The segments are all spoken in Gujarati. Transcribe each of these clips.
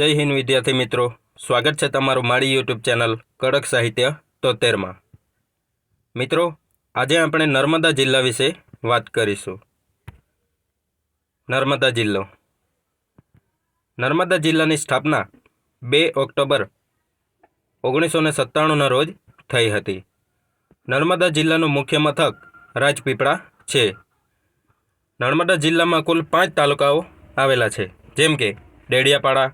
જય હિન્દ વિદ્યાર્થી મિત્રો. સ્વાગત છે તમારું મારી યુટ્યુબ ચેનલ કડક સાહિત્ય તોતેરમાં. મિત્રો, આજે આપણે નર્મદા જિલ્લા વિશે વાત કરીશું. નર્મદા જિલ્લો. નર્મદા જિલ્લાની સ્થાપના બે ઓક્ટોબર ઓગણીસો ને સત્તાણુંના રોજ થઈ હતી. નર્મદા જિલ્લાનું મુખ્ય મથક રાજપીપળા છે. નર્મદા જિલ્લામાં કુલ પાંચ તાલુકાઓ આવેલા છે. જેમ કે ડેડિયાપાડા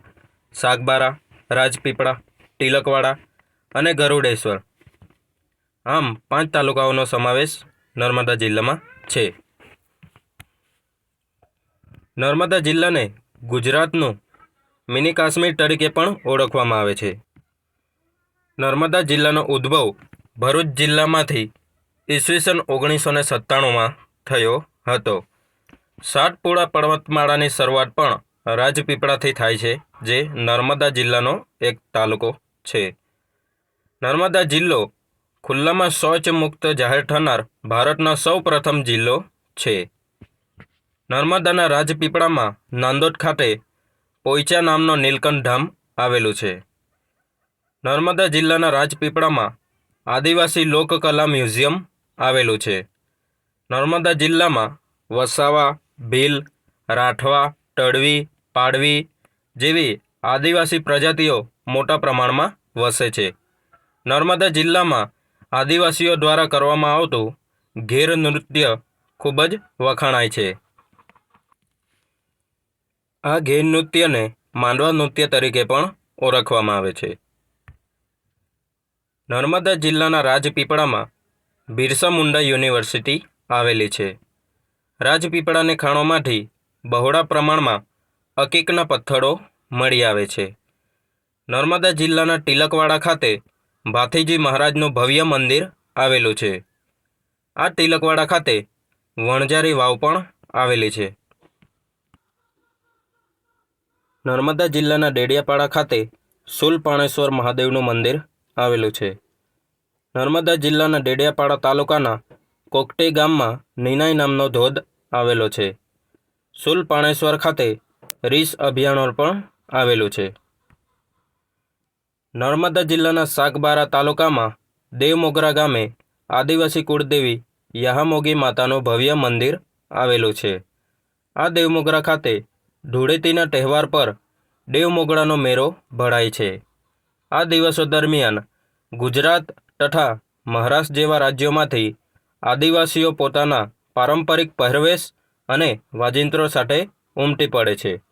સાગબારા, રાજપીપળા, તિલકવાડા અને ગરુડેશ્વર. આમ પાંચ તાલુકાઓનો સમાવેશ નર્મદા જિલ્લામાં છે. નર્મદા જિલ્લાને ગુજરાતનું મિની કાશ્મીર તરીકે પણ ઓળખવામાં આવે છે. નર્મદા જિલ્લાનો ઉદ્ભવ ભરૂચ જિલ્લામાંથી ઈસવીસન ઓગણીસો ને સત્તાણુંમાં થયો હતો. સાતપુડા પર્વતમાળાની શરૂઆત પણ રાજપીપળાથી થાય છે, જે નર્મદા જિલ્લાનો એક તાલુકો છે. નર્મદા જિલ્લો ખુલ્લામાં શૌચ મુક્ત જાહેર થનાર ભારતનો સૌ પ્રથમ જિલ્લો છે. નર્મદાના રાજપીપળામાં નાંદોદ ખાતે પોઈચા નામનો નીલકંઠ ધામ આવેલું છે. નર્મદા જિલ્લાના રાજપીપળામાં આદિવાસી લોકકલા મ્યુઝિયમ આવેલું છે. નર્મદા જિલ્લામાં વસાવા, ભીલ, રાઠવા તડવી પાડવી જેવી આદિવાસી પ્રજાતિઓ મોટા પ્રમાણમાં વસે છે. નર્મદા જિલ્લામાં આદિવાસીઓ દ્વારા કરવામાં આવતું ઘેર નૃત્ય ખૂબ જ વખાણાય છે. આ ઘેર નૃત્યને માંડવા નૃત્ય તરીકે પણ ઓળખવામાં આવે છે. નર્મદા જિલ્લાના રાજપીપળામાં બિરસા મુંડા યુનિવર્સિટી આવેલી છે. રાજપીપળાની ખાણોમાંથી બહોળા પ્રમાણમાં અકીકના પથ્થરો મળી આવે છે. નર્મદા જિલ્લાના તિલકવાડા ખાતે ભાથીજી મહારાજનું ભવ્ય મંદિર આવેલું છે. આ તિલકવાડા ખાતે વણઝારી વાવ પણ આવેલી છે. નર્મદા જિલ્લાના ડેડિયાપાડા ખાતે શુલપાણેશ્વર મહાદેવનું મંદિર આવેલું છે. નર્મદા જિલ્લાના ડેડિયાપાડા તાલુકાના કોકટી ગામમાં નિનાઈ નામનો ધોધ આવેલો છે. શુલપાણેશ્વર ખાતે રીસ અભયારણ્ય પણ આવેલું છે. નર્મદા જિલ્લાના સાગબારા તાલુકામાં દેવમોગરા ગામે આદિવાસી કુળદેવી યાહામોગી માતાનું ભવ્ય મંદિર આવેલું છે. આ દેવમોગરા ખાતે ધૂળેટીના તહેવાર પર દેવમોગરાનો મેળો ભરાય છે. આ દિવસો દરમિયાન ગુજરાત તથા મહારાષ્ટ્ર જેવા રાજ્યોમાંથી આદિવાસીઓ પોતાના પારંપરિક પહેરવેશ અને વાજિંત્રો સાથે ઉમટી પડે છે.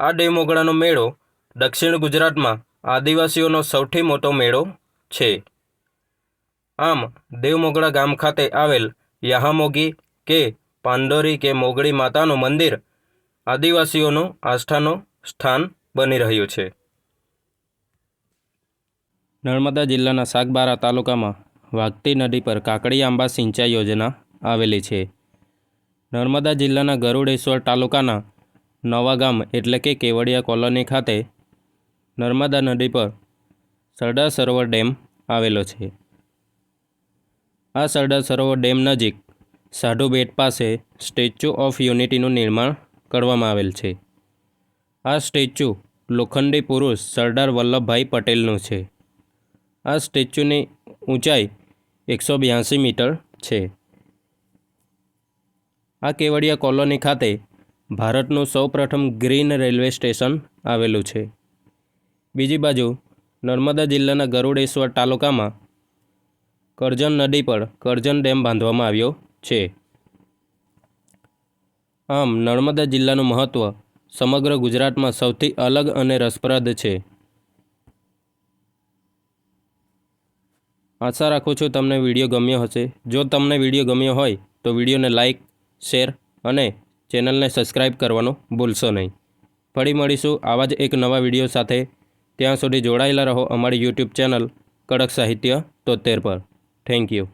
આ ડેમોગડાનો મેળો દક્ષિણ ગુજરાતમાં આદિવાસીઓનો સૌથી મોટો મેળો છે. આમ દેવમોગડા ગામ ખાતે આવેલ યાહામોગી કે પાંડોરી કે મોગડી માતાનું મંદિર આદિવાસીઓનું આસ્થાનું સ્થાન બની રહ્યું છે. નર્મદા જિલ્લાના સાગબારા તાલુકામાં વાગતી નદી પર કાકડી આંબા સિંચાઈ યોજના આવેલી છે. નર્મદા જિલ્લાના ગરુડેશ્વર તાલુકાના નવા ગામ એટલે કે કેવડિયા કોલોની ખાતે નર્મદા નદી પર સરદાર સરોવર ડેમ આવેલો છે. આ સરદાર સરોવર ડેમ નજીક સાધુ બેટ પાસે સ્ટેચ્યુ ઓફ યુનિટીનું નિર્માણ કરવામાં આવેલ છે. આ સ્ટેચ્યુ લોખંડી પુરુષ સરદાર વલ્લભભાઈ પટેલનું છે. આ સ્ટેચ્યુની ઊંચાઈ એકસો બ્યાસી મીટર છે. આ કેવડિયા કોલોની ખાતે ભારતનું સૌપ્રથમ ગ્રીન રેલવે સ્ટેશન આવેલું છે. બીજી બાજુ, નર્મદા જિલ્લાના ગરુડેશ્વર તાલુકામાં કરજણ નદી પર કરજણ ડેમ બાંધવામાં આવ્યો છે. આમ, નર્મદા જિલ્લાનું મહત્ત્વ સમગ્ર ગુજરાતમાં સૌથી અલગ અને રસપ્રદ છે. આશા રાખું છું તમને વીડિયો ગમ્યો હશે. જો તમને વીડિયો ગમ્યો હોય, તો વિડીયોને લાઇક શેર અને ચેનલને સબસ્ક્રાઈબ કરવાનું ભૂલશો નહીં. ફરી મળીશું આવા જ એક નવા વીડિયો સાથે. ત્યાં સુધી જોડાયેલા રહો અમારી યુટ્યુબ ચેનલ કડક સાહિત્ય તોતેર પર. Thank you